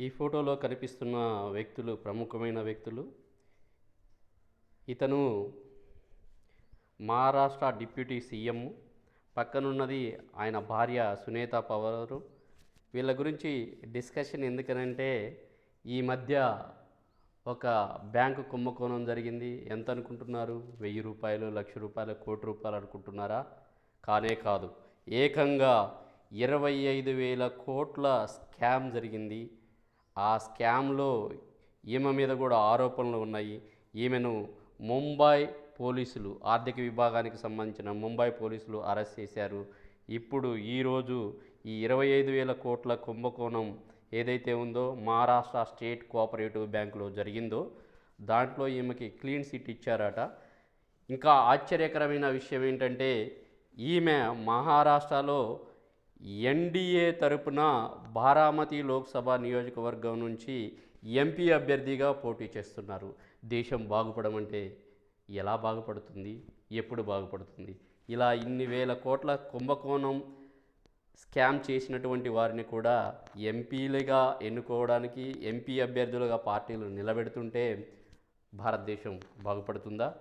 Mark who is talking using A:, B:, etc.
A: ఈ ఫోటోలో కనిపిస్తున్న వ్యక్తులు ప్రముఖమైన వ్యక్తులు ఇతను మహారాష్ట్ర డిప్యూటీ సీఎం పక్కనున్నది ఆయన భార్య సునీత పవారు. వీళ్ళ గురించి డిస్కషన్ ఎందుకనంటే ఈ మధ్య ఒక బ్యాంకు కుంభకోణం జరిగింది. ఎంత అనుకుంటున్నారు? వెయ్యి రూపాయలు లక్ష రూపాయలు కోటి రూపాయలు అనుకుంటున్నారా? కానే కాదు. ఏకంగా ఇరవై ఐదు వేల కోట్ల స్కామ్ జరిగింది. ఆ స్కామ్లో ఈమె మీద కూడా ఆరోపణలు ఉన్నాయి. ఈమెను ముంబై పోలీసులు ఆర్థిక విభాగానికి సంబంధించిన ముంబై పోలీసులు అరెస్ట్ చేశారు. ఇప్పుడు ఈరోజు ఈ ఇరవై ఐదు వేల కోట్ల కుంభకోణం ఏదైతే ఉందో మహారాష్ట్ర స్టేట్ కోఆపరేటివ్ బ్యాంకులో జరిగిందో దాంట్లో ఈమెకి క్లీన్ సిట్ ఇచ్చారట. ఇంకా ఆశ్చర్యకరమైన విషయం ఏంటంటే ఈమె మహారాష్ట్రలో ఎన్డీఏ తరపున బారామతి లోక్సభ నియోజకవర్గం నుంచి ఎంపీ అభ్యర్థిగా పోటీ చేస్తున్నారు. దేశం బాగుపడమంటే ఎలా బాగుపడుతుంది? ఎప్పుడు బాగుపడుతుంది? ఇలా ఇన్ని వేల కోట్ల కుంభకోణం స్కామ్ చేసినటువంటి వారిని కూడా ఎంపీలుగా ఎన్నుకోవడానికి ఎంపీ అభ్యర్థులుగా పార్టీలు నిలబెడుతుంటే భారతదేశం బాగుపడుతుందా?